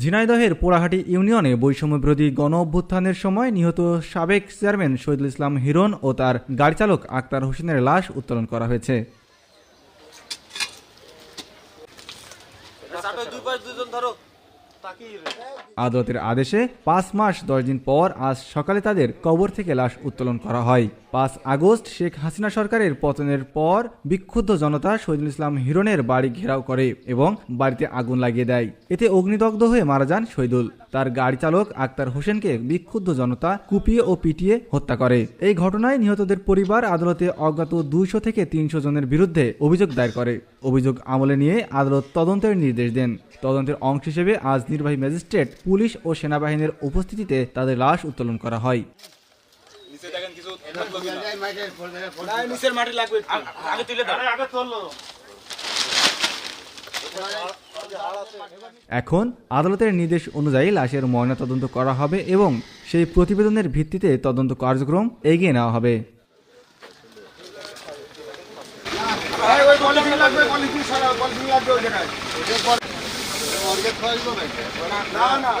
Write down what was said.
ঝিনাইদহের পোড়াহাটি ইউনিয়নে বৈষম্য বিরোধী গণ অভ্যুত্থানের সময় নিহত সাবেক চেয়ারম্যান শহীদুল ইসলাম হিরণ ও তার গাড়ি চালক আক্তার হোসেনের লাশ উত্তোলন করা হয়েছে। আদালতের আদেশে পাঁচ মাস দশ দিন পর আজ সকালে তাদের কবর থেকে লাশ উত্তোলন করা হয়। পাঁচ আগস্ট শেখ হাসিনা সরকারের পতনের পর বিক্ষুব্ধ জনতা শহীদুল ইসলাম হিরণের বাড়ি ঘেরাও করে এবং বাড়িতে আগুন লাগিয়ে দেয়। এতে অগ্নিদগ্ধ হয়ে মারা যান শহীদুল। তার গাড়ি চালক আক্তার হোসেনকে বিক্ষুব্ধ জনতা কুপিয়ে ও পিটিয়ে হত্যা করে। এই ঘটনায় নিহতদের পরিবার আদালতে অজ্ঞাত দুইশো থেকে তিনশো জনের বিরুদ্ধে অভিযোগ দায়ের করে। অভিযোগ আমলে নিয়ে আদালত তদন্তের নির্দেশ দেন। তদন্তের অংশ হিসেবে আজ নির্বাহী ম্যাজিস্ট্রেট পুলিশ ও সেনাবাহিনীর উপস্থিতিতে তাদের লাশ উত্তোলন করা হয়। এখন আদালতের নির্দেশ অনুযায়ী লাশের ময়নাতদন্ত করা হবে এবং সেই প্রতিবেদনের ভিত্তিতে তদন্ত কার্যক্রম এগিয়ে নেওয়া হবে। লাগবে লাগবে না না